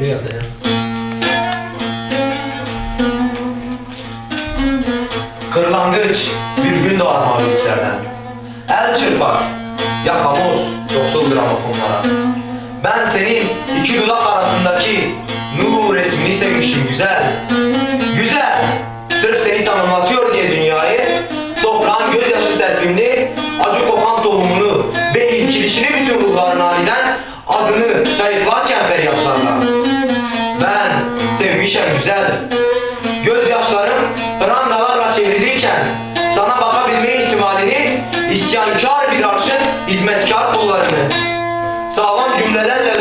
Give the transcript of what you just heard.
Bir ya. Kırlangıç bir gün doğar maviliklerden. El çırpar, yakamoz yoksul gramofonlara. Ben senin iki dudak arasındaki işler güzeldir. Gözyaşlarım prangalarla çevriliyken sana bakabilme ihtimalini isyankar bir arşın hizmetkar kullarını sağlam cümlelerle